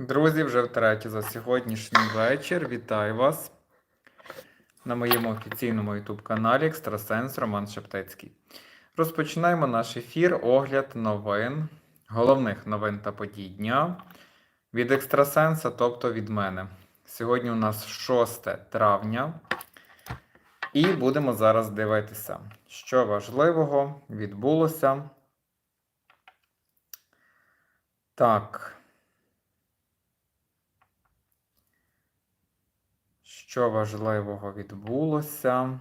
Друзі, вже втретє за сьогоднішній вечір. Вітаю вас на моєму офіційному YouTube каналі Екстрасенс Роман Шептецький. Розпочинаємо наш ефір, огляд новин, головних новин та подій дня від Екстрасенса, тобто від мене. Сьогодні у нас 6 травня. І будемо зараз дивитися, що важливого відбулося. Так. Що важливого відбулося?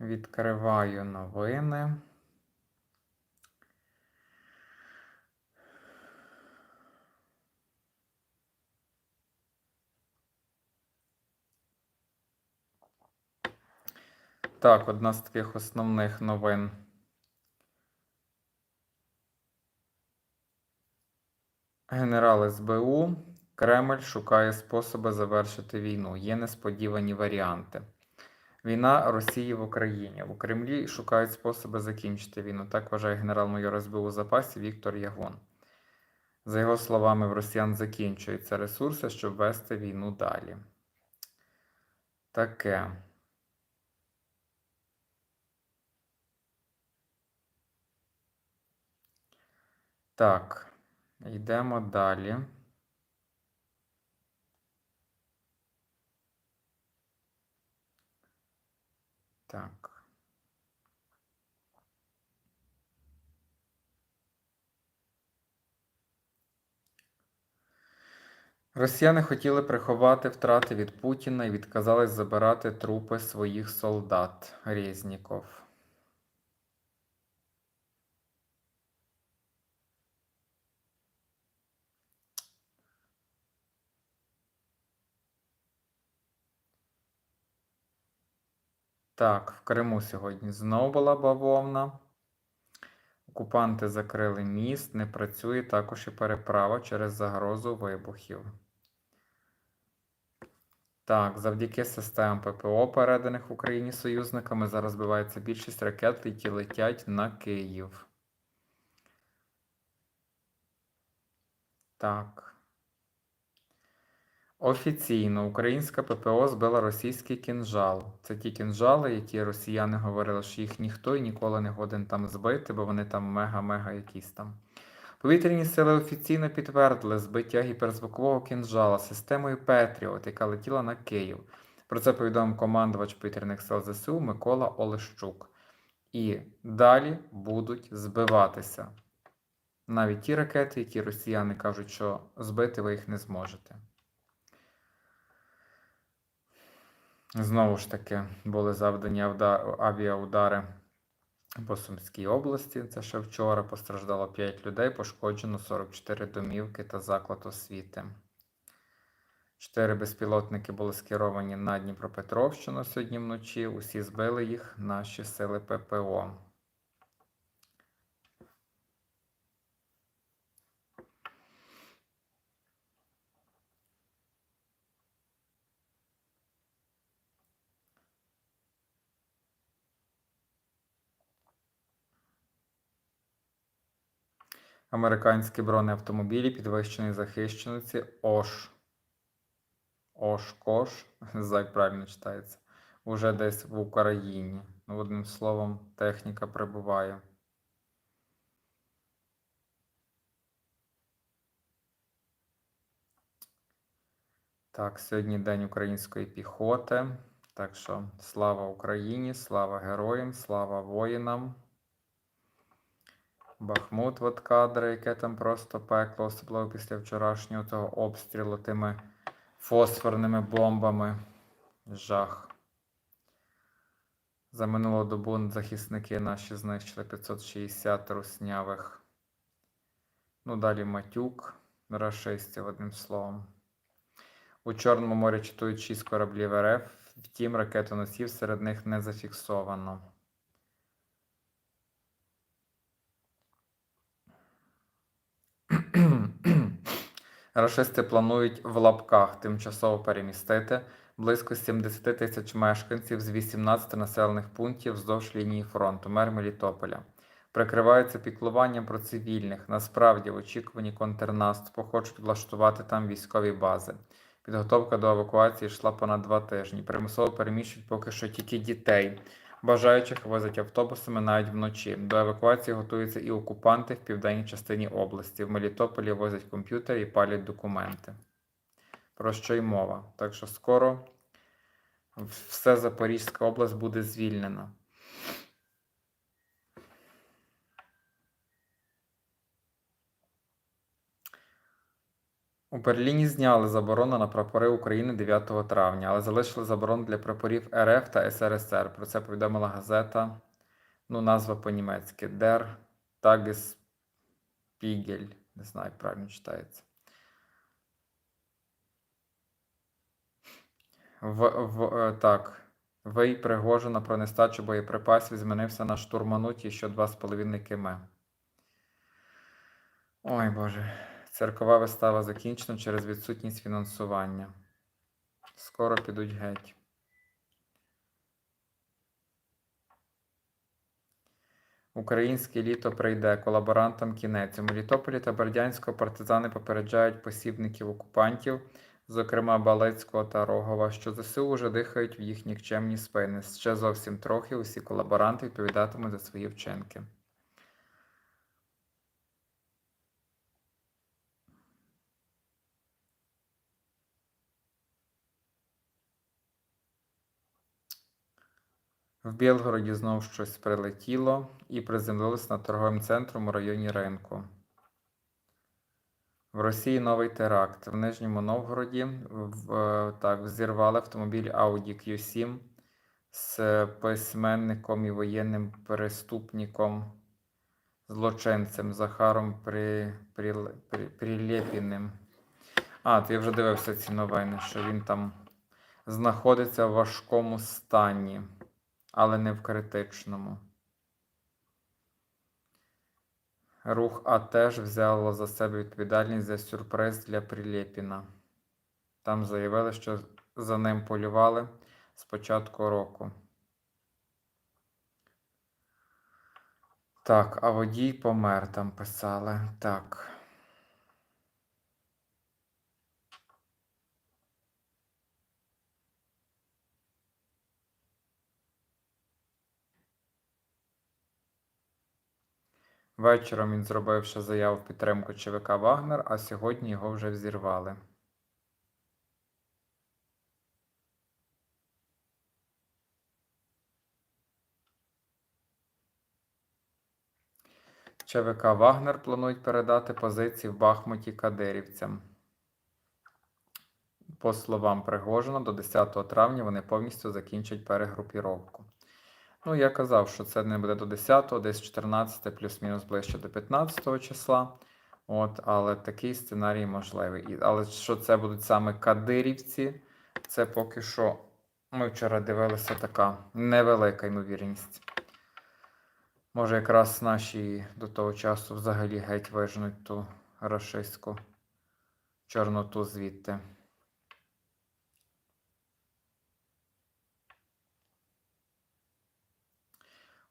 Відкриваю новини. Так, одна з таких основних новин. Генерал СБУ. Кремль шукає способи завершити війну. Є несподівані варіанти. Війна Росії в Україні. У Кремлі шукають способи закінчити війну. Так вважає генерал-майор СБУ у запасі Віктор Ягон. За його словами, в росіян закінчуються ресурси, щоб вести війну далі. Таке. Так, йдемо далі. Так. Росіяни хотіли приховати втрати від Путіна і відказались забирати трупи своїх солдат. Резніков. Так, в Криму сьогодні знову була бавовна. Окупанти закрили міст, не працює також і переправа через загрозу вибухів. Так, завдяки системам ППО, переданих в Україні союзниками, зараз збивається більшість ракет, які летять на Київ. Так. Офіційно українська ППО збила російський кінжал. Це ті кінжали, які росіяни говорили, що їх ніхто і ніколи не годен там збити, бо вони там мега-мега якісь там. Повітряні сили офіційно підтвердили збиття гіперзвукового кінжала системою Петріот, яка летіла на Київ. Про це повідомив командувач повітряних сил ЗСУ Микола Олещук. І далі будуть збиватися навіть ті ракети, які росіяни кажуть, що збити ви їх не зможете. Знову ж таки, були завдані авіаудари по Сумській області. Це ще вчора постраждало 5 людей, пошкоджено 44 домівки та заклад освіти. Чотири безпілотники були скеровані на Дніпропетровщину сьогодні вночі. Усі збили їх наші сили ППО. Американські бронеавтомобілі підвищеної захищеності ОШ. ОШ-КОШ, як правильно читається, уже десь в Україні. Ну, одним словом, техніка прибуває. Так, сьогодні День української піхоти. Так що слава Україні, слава героям, слава воїнам. Бахмут, от кадри, яке там просто пекло, особливо після вчорашнього того обстрілу тими фосфорними бомбами. Жах. За минулу добу захисники наші знищили 560 руснявих. Ну, далі матюк, рашистів, одним словом. У Чорному морі читують 6 кораблів РФ, втім, ракетоносів серед них не зафіксовано. Рашисти планують в лапках тимчасово перемістити близько 70 тисяч мешканців з 18 населених пунктів вздовж лінії фронту, мер Мелітополя. Прикриваються піклуванням про цивільних. Насправді, в очікуванні контрнаступу хочуть влаштувати там військові бази. Підготовка до евакуації йшла понад два тижні. Примусово переміщують поки що тільки дітей. Бажаючих возять автобусами навіть вночі. До евакуації готуються і окупанти в південній частині області. В Мелітополі возять комп'ютери і палять документи. Про що й мова? Так що скоро все Запорізька область буде звільнена. У Берліні зняли заборону на прапори України 9 травня, але залишили заборону для прапорів РФ та СРСР. Про це повідомила газета, ну, назва по-німецьки Der Tagesspiegel. Не знаю, як правильно читається. В, в, е, так. Вий Пригожина про нестачу боєприпасів змінився на штурмануті що 2,5 км. Ой Боже. Церкова вистава закінчена через відсутність фінансування. Скоро підуть геть. Українське літо прийде колаборантам кінець. У Мелітополі та Бердянського партизани попереджають посібників окупантів, зокрема Балецького та Рогова, що ЗСУ вже дихають в їх нікчемні спини. Ще зовсім трохи усі колаборанти відповідатимуть за свої вчинки. В Білгороді знов щось прилетіло і приземлилось над торговим центром у районі ринку. В Росії новий теракт. В Нижньому Новгороді в, е, так, взірвали автомобіль Audi Q7 з письменником і воєнним преступником, злочинцем Захаром При, При, При, Прилєпіним. А, то я вже дивився ці новини, що він там знаходиться в важкому стані але не в критичному. Рух А теж взяло за себе відповідальність за сюрприз для Прилєпіна. Там заявили, що за ним полювали з початку року. Так, а водій помер там писали. Так. Вечором він зробив ще заяву в підтримку ЧВК Вагнер, а сьогодні його вже взірвали. ЧВК Вагнер планують передати позиції в Бахмуті кадирівцям. По словам Пригожина, до 10 травня вони повністю закінчать перегрупіровку. Ну, я казав, що це не буде до 10-го, десь 14, плюс-мінус ближче до 15 числа. От, Але такий сценарій можливий. І, Але що це будуть саме кадирівці, це поки що ми вчора дивилися така невелика ймовірність. Може, якраз наші до того часу взагалі геть вижнуть ту рашистську чорноту звідти.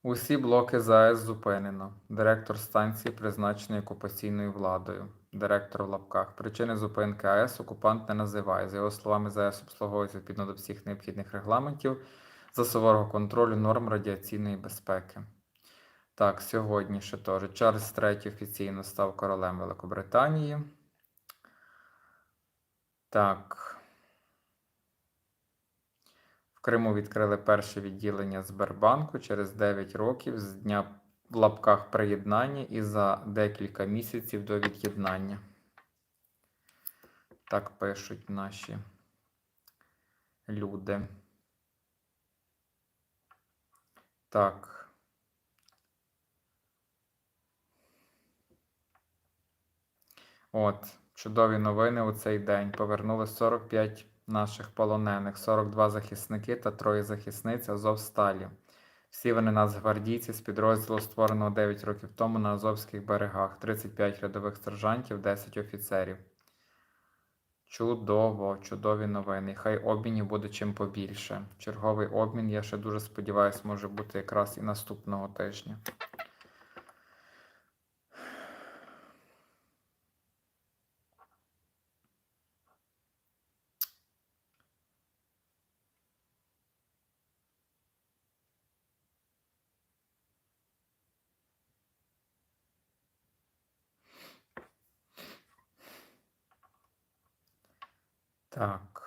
Усі блоки ЗАЕС зупинено. Директор станції призначений окупаційною владою. Директор в лапках. Причини зупинки АЕС окупант не називає. За його словами, ЗАЕС обслуговується відповідно до всіх необхідних регламентів за суворого контролю норм радіаційної безпеки. Так, сьогодні ще теж. Чарльз III офіційно став королем Великобританії. Так. Криму відкрили перше відділення Сбербанку через 9 років з дня в лапках приєднання і за декілька місяців до від'єднання. Так пишуть наші люди. Так. От, чудові новини у цей день. Повернули 45 наших полонених, 42 захисники та троє захисниць Азовсталі. Всі вони нацгвардійці з підрозділу, створеного 9 років тому на Азовських берегах, 35 рядових сержантів, 10 офіцерів. Чудово, чудові новини. Хай обмінів буде чим побільше. Черговий обмін, я ще дуже сподіваюся, може бути якраз і наступного тижня. Так.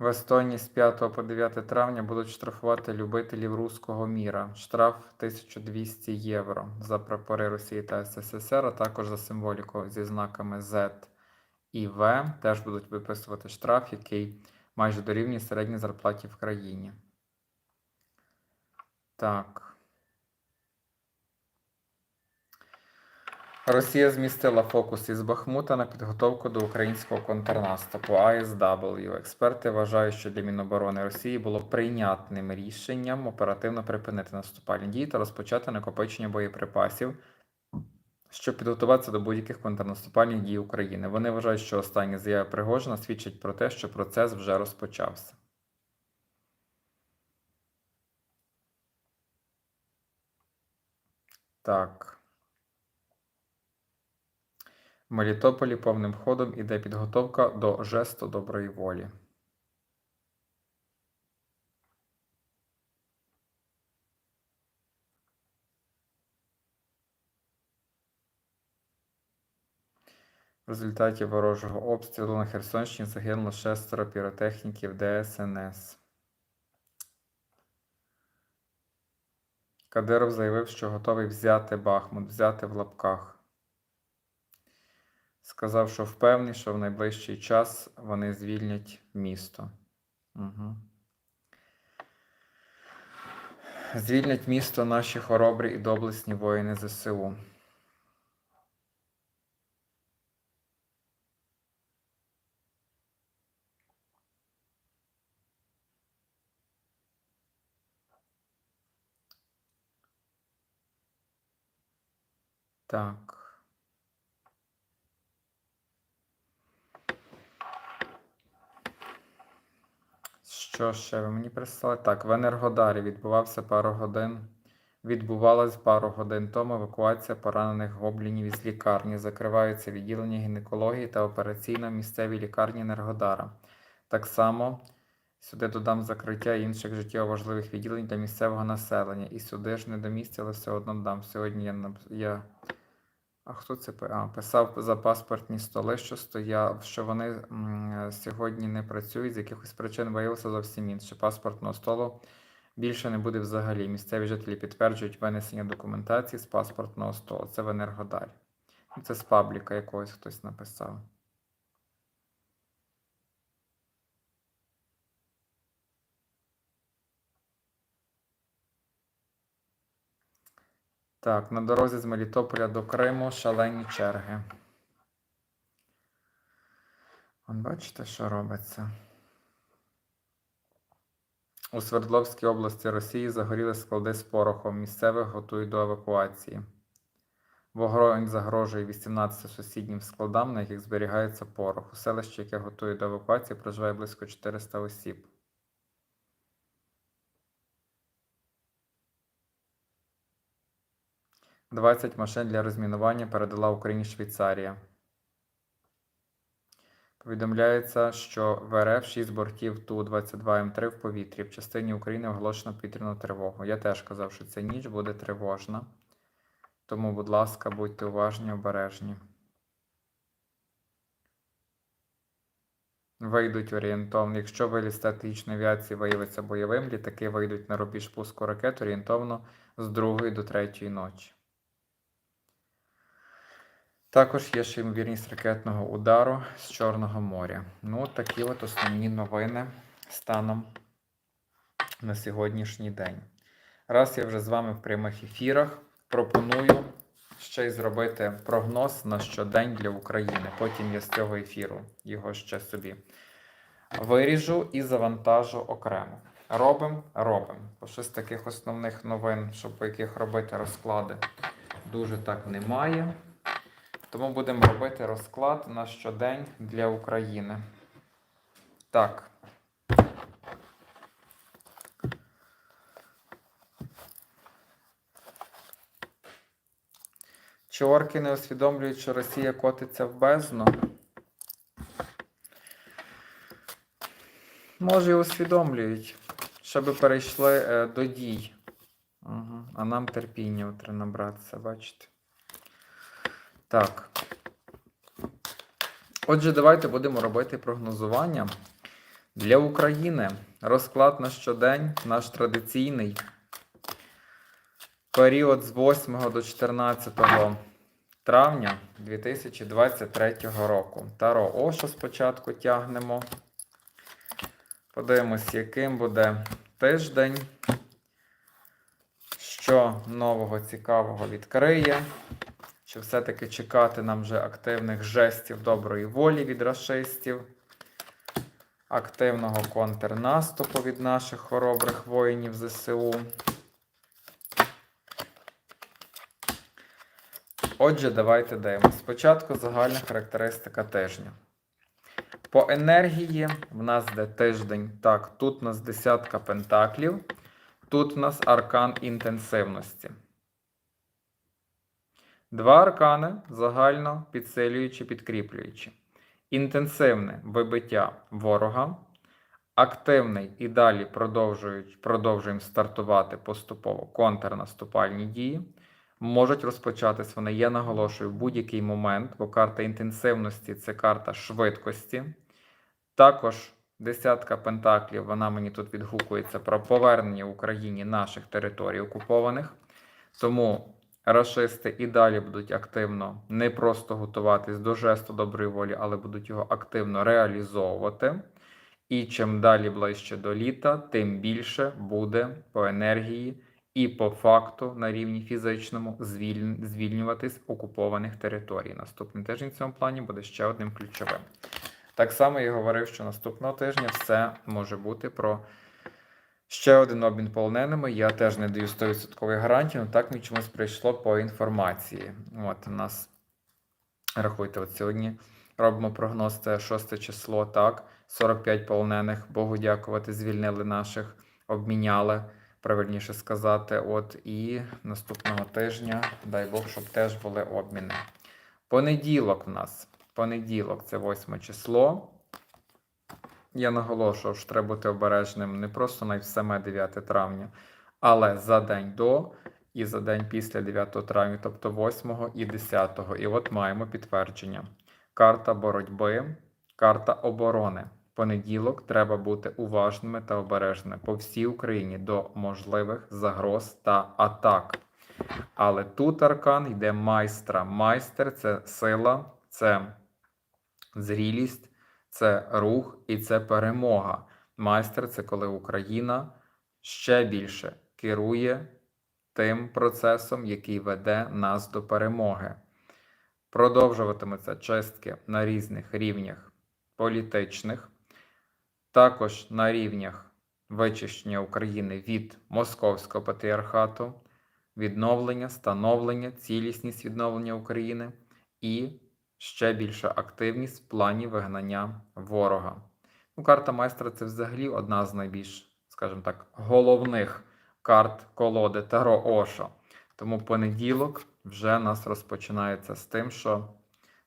В Естонії з 5 по 9 травня будуть штрафувати любителів руського міра. Штраф 1200 євро за прапори Росії та СССР, а також за символіку зі знаками Z і В. Теж будуть виписувати штраф, який майже дорівнює середній зарплаті в країні. Так. Росія змістила фокус із Бахмута на підготовку до українського контрнаступу АСW. Експерти вважають, що для Міноборони Росії було прийнятним рішенням оперативно припинити наступальні дії та розпочати накопичення боєприпасів, щоб підготуватися до будь-яких контрнаступальних дій України. Вони вважають, що останні заяви Пригожина свідчать про те, що процес вже розпочався. Так. В Мелітополі повним ходом іде підготовка до жесту доброї волі. В результаті ворожого обстрілу на Херсонщині загинуло шестеро піротехніків ДСНС. Кадиров заявив, що готовий взяти Бахмут, взяти в лапках. Сказав, що впевнений, що в найближчий час вони звільнять місто. Угу. Звільнять місто наші хоробрі і доблесні воїни ЗСУ. Так. Що ще ви мені прислали? Так, в Енергодарі відбувався пару годин. Відбувалась пару годин тому евакуація поранених гоблінів із лікарні. Закриваються відділення гінекології та операційна в місцевій лікарні Енергодара. Так само сюди додам закриття інших життєво важливих відділень для місцевого населення. І сюди ж не до місця, але все одно дам. Сьогодні я, я а хто це а, писав за паспортні столи, що стояв, що вони м, сьогодні не працюють, з якихось причин виявилося зовсім інше. Паспортного столу більше не буде взагалі. Місцеві жителі підтверджують винесення документації з паспортного столу. Це в Енергодарі. Це з пабліка якогось хтось написав. Так, на дорозі з Мелітополя до Криму шалені черги. Вон бачите, що робиться? У Свердловській області Росії загоріли склади з порохом. Місцевих готують до евакуації. Вогонь загрожує 18 сусіднім складам, на яких зберігається порох. У селищі, яке готує до евакуації, проживає близько 400 осіб. – 20 машин для розмінування передала Україні Швейцарія. Повідомляється, що в РФ 6 бортів Ту-22М3 в повітрі. В частині України оголошено повітряну тривогу. Я теж казав, що ця ніч буде тривожна. Тому, будь ласка, будьте уважні, обережні. Вийдуть орієнтовно. Якщо виліт стратегічної авіації виявиться бойовим, літаки вийдуть на рубіж пуску ракет орієнтовно з 2 до 3 ночі. Також є ще ймовірність ракетного удару з Чорного моря. Ну, такі от основні новини станом на сьогоднішній день. Раз я вже з вами в прямих ефірах, пропоную ще й зробити прогноз на щодень для України. Потім я з цього ефіру його ще собі виріжу і завантажу окремо. Робимо, робимо. По щось таких основних новин, щоб по яких робити розклади. дуже так немає. Тому будемо робити розклад на щодень для України. Так. Чи орки не усвідомлюють, що Росія котиться в бездну? Може, і усвідомлюють, щоб перейшли е, до дій. Угу. А нам терпіння треба набратися, бачите? Так. Отже, давайте будемо робити прогнозування. Для України розклад на щодень наш традиційний. Період з 8 до 14 травня 2023 року. Таро Оша спочатку тягнемо. Подивимось, яким буде тиждень. Що нового цікавого відкриє. Чи все-таки чекати нам вже активних жестів доброї волі від расистів, активного контрнаступу від наших хоробрих воїнів ЗСУ. Отже, давайте дивимося. Спочатку загальна характеристика тижня. По енергії в нас де тиждень. Так, тут у нас десятка пентаклів, тут у нас аркан інтенсивності. Два аркани загально підсилюючи, підкріплюючи. Інтенсивне вибиття ворога. Активний і далі продовжуємо стартувати поступово контрнаступальні дії. Можуть розпочатись вони, я наголошую, в будь-який момент, бо карта інтенсивності це карта швидкості. Також десятка пентаклів, вона мені тут відгукується про повернення Україні наших територій окупованих. Тому рашисти і далі будуть активно не просто готуватись до жесту доброї волі, але будуть його активно реалізовувати. І чим далі ближче до літа, тим більше буде по енергії і по факту на рівні фізичному звіль... звільнюватись окупованих територій. Наступний тиждень в цьому плані буде ще одним ключовим. Так само я говорив, що наступного тижня все може бути про ще один обмін полоненими. Я теж не даю 100% гарантії, але так мені чомусь прийшло по інформації. От у нас рахуйте, от сьогодні робимо прогноз, це 6 число, так, 45 полонених, Богу дякувати, звільнили наших, обміняли правильніше сказати. От і наступного тижня, дай Бог, щоб теж були обміни. Понеділок в нас. Понеділок це 8 число. Я наголошував, що треба бути обережним не просто навіть саме 9 травня, але за день до і за день після 9 травня, тобто 8 і 10. І от маємо підтвердження. Карта боротьби, карта оборони понеділок треба бути уважними та обережними по всій Україні до можливих загроз та атак. Але тут аркан йде майстра. Майстер це сила, це зрілість, це рух і це перемога. Майстер це коли Україна ще більше керує тим процесом, який веде нас до перемоги. Продовжуватимуться чистки на різних рівнях політичних, також на рівнях вичищення України від Московського патріархату, відновлення, становлення, цілісність відновлення України і ще більша активність в плані вигнання ворога. Ну, Карта майстра це взагалі одна з найбільш, скажімо так, головних карт колоди Таро Ошо. Тому понеділок вже нас розпочинається з тим, що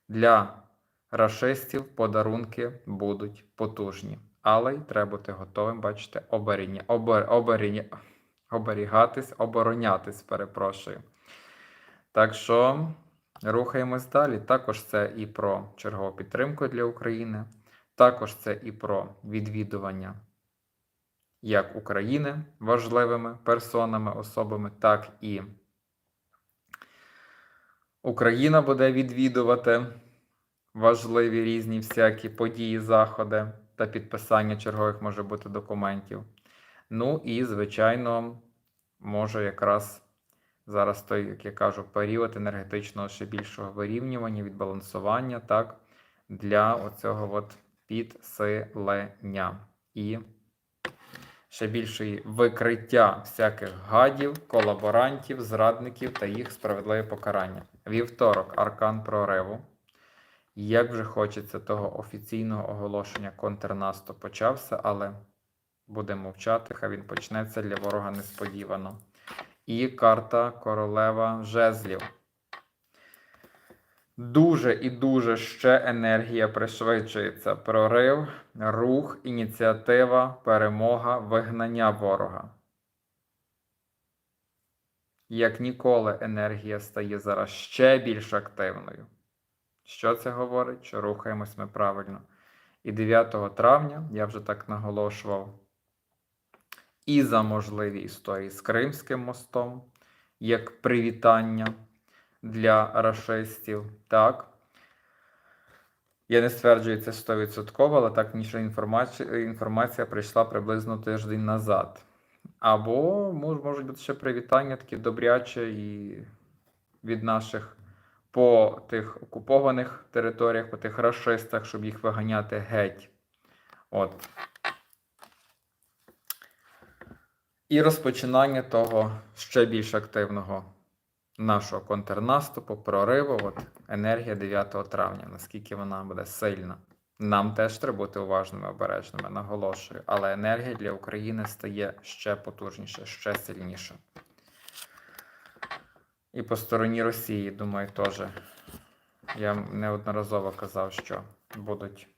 для рашистів подарунки будуть потужні. Але й треба бути готовим, бачите, оберіні, обер, оберіні, оберігатись, оборонятись, перепрошую. Так що рухаємось далі. Також це і про чергову підтримку для України, також це і про відвідування як України важливими персонами, особами, так і Україна буде відвідувати важливі різні всякі події, заходи та підписання чергових може бути документів. Ну і, звичайно, може якраз зараз той, як я кажу, період енергетичного ще більшого вирівнювання, відбалансування, так, для оцього от підсилення. І ще більше викриття всяких гадів, колаборантів, зрадників та їх справедливе покарання. Вівторок, аркан прориву. Як вже хочеться того офіційного оголошення контрнаступ почався, але будемо мовчати, хай він почнеться для ворога несподівано. І карта королева жезлів. Дуже і дуже ще енергія пришвидшується. Прорив, рух, ініціатива, перемога, вигнання ворога. Як ніколи енергія стає зараз ще більш активною. Що це говорить? Що рухаємось ми правильно. І 9 травня я вже так наголошував і за можливі історії з Кримським мостом, як привітання для рашистів. Так. Я не стверджую це 100%, але так ніша інформація, інформація прийшла приблизно тиждень назад. Або мож- можуть бути ще привітання такі добряче і від наших по тих окупованих територіях, по тих рашистах, щоб їх виганяти геть. От. І розпочинання того ще більш активного нашого контрнаступу, прориву, от енергія 9 травня, наскільки вона буде сильна. Нам теж треба бути уважними, обережними, наголошую. Але енергія для України стає ще потужніше, ще сильніше. І по стороні Росії, думаю, теж. Я неодноразово казав, що будуть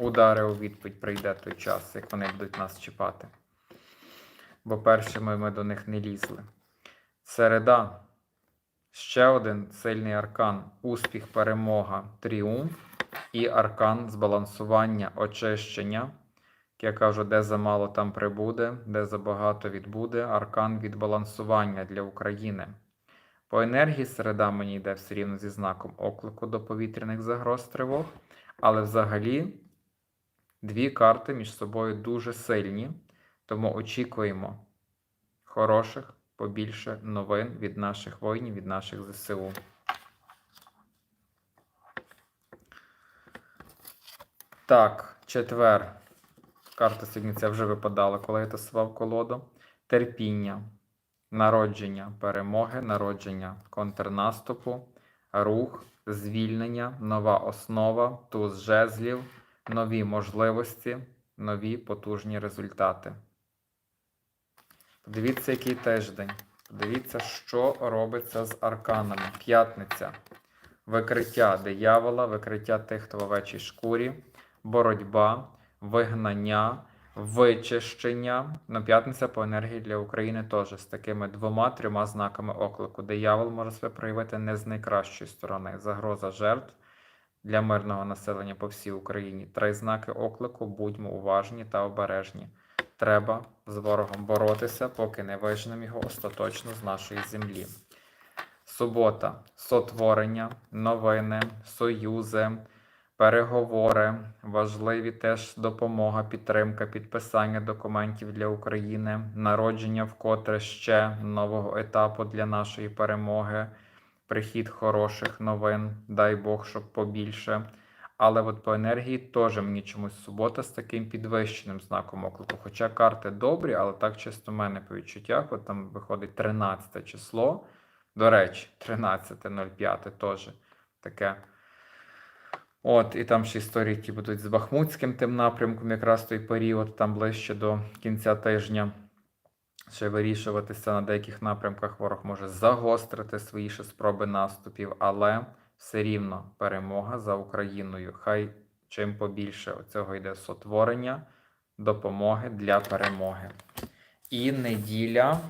удари у відповідь, прийде той час, як вони будуть нас чіпати. Бо першими ми до них не лізли. Середа. Ще один сильний аркан успіх, перемога, тріумф і аркан збалансування, очищення. Я кажу, де замало, там прибуде, де забагато відбуде. Аркан відбалансування для України. По енергії середа мені йде все рівно зі знаком оклику до повітряних загроз тривог. Але взагалі дві карти між собою дуже сильні, тому очікуємо хороших побільше новин від наших воїнів, від наших ЗСУ. Так, четвер. Карта сьогодні це вже випадала, коли я тасував колоду. Терпіння, народження перемоги, народження контрнаступу, рух, звільнення, нова основа, туз жезлів, нові можливості, нові потужні результати. Подивіться, який тиждень. Подивіться, що робиться з арканами. П'ятниця. Викриття диявола, викриття тих, хто в овечій шкурі, боротьба, вигнання, вичищення. На п'ятниця по енергії для України теж з такими двома-трьома знаками оклику. Диявол може себе проявити не з найкращої сторони. Загроза жертв для мирного населення по всій Україні. Три знаки оклику. Будьмо уважні та обережні. Треба з ворогом боротися, поки не виженемо його остаточно з нашої землі. Субота, сотворення, новини, союзи, переговори, важливі теж допомога, підтримка, підписання документів для України, народження вкотре ще нового етапу для нашої перемоги, прихід хороших новин, дай Бог, щоб побільше. Але от по енергії теж мені чомусь субота з таким підвищеним знаком оклику. Хоча карти добрі, але так чисто в мене по відчуттях, от там виходить 13 число. До речі, 13.05 теж таке. От, і там ще історії ті будуть з Бахмутським тим напрямком, якраз той період, там ближче до кінця тижня. Ще вирішуватися на деяких напрямках ворог може загострити свої ще спроби наступів, але все рівно перемога за Україною. Хай чим побільше оцього йде сотворення, допомоги для перемоги. І неділя,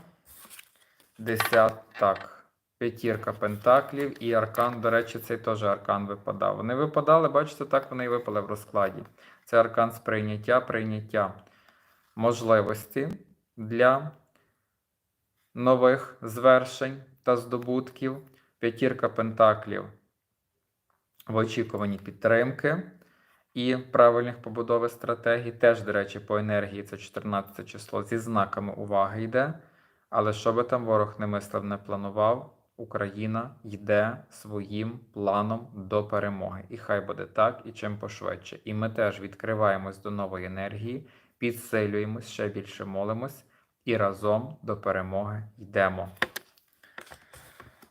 10, так, п'ятірка пентаклів і аркан, до речі, цей теж аркан випадав. Вони випадали, бачите, так вони і випали в розкладі. Це аркан сприйняття, прийняття можливості для нових звершень та здобутків. П'ятірка пентаклів в очікуванні підтримки і правильних побудови стратегій. Теж, до речі, по енергії це 14 число зі знаками уваги йде. Але що би там ворог не мислив, не планував, Україна йде своїм планом до перемоги. І хай буде так, і чим пошвидше. І ми теж відкриваємось до нової енергії, підсилюємось, ще більше молимось і разом до перемоги йдемо.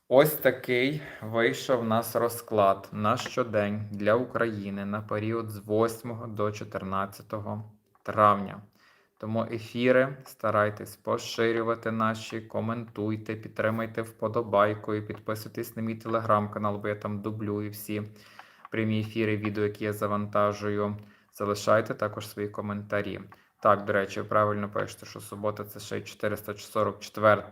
Ось такий вийшов у нас розклад на щодень для України на період з 8 до 14 травня. Тому ефіри старайтесь поширювати наші, коментуйте, підтримайте вподобайкою, підписуйтесь на мій телеграм-канал, бо я там дублюю всі прямі ефіри, відео, які я завантажую. Залишайте також свої коментарі. Так, до речі, ви правильно пишете, що субота це ще й 444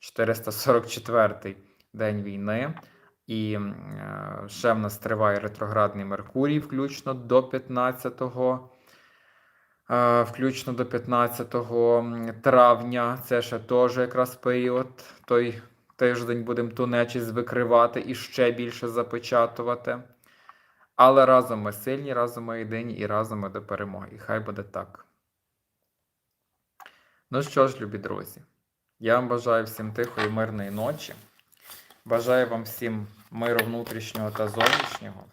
444 день війни. І е, ще в нас триває ретроградний Меркурій, включно до 15-го. е, Включно до 15 травня. Це ще теж якраз період. Той тиждень будемо ту нечість викривати і ще більше запечатувати. Але разом ми сильні, разом ми єдині і разом ми до перемоги. І хай буде так. Ну що ж, любі друзі, я вам бажаю всім тихої, мирної ночі. Бажаю вам всім миру внутрішнього та зовнішнього.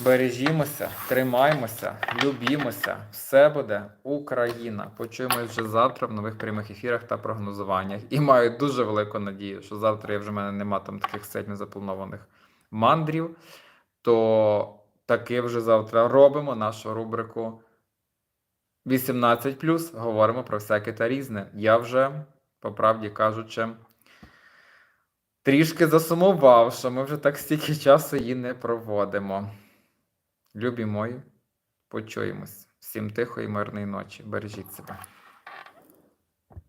Бережімося, тримаймося, любімося. Все буде Україна. Почуємось вже завтра в нових прямих ефірах та прогнозуваннях. І маю дуже велику надію, що завтра я вже в мене нема там таких сильно запланованих мандрів. То таки вже завтра робимо нашу рубрику 18 говоримо про всяке та різне. Я вже, по правді кажучи, трішки засумував, що ми вже так стільки часу її не проводимо. Любі мої, почуємось. Всім тихої, мирної ночі. Бережіть себе.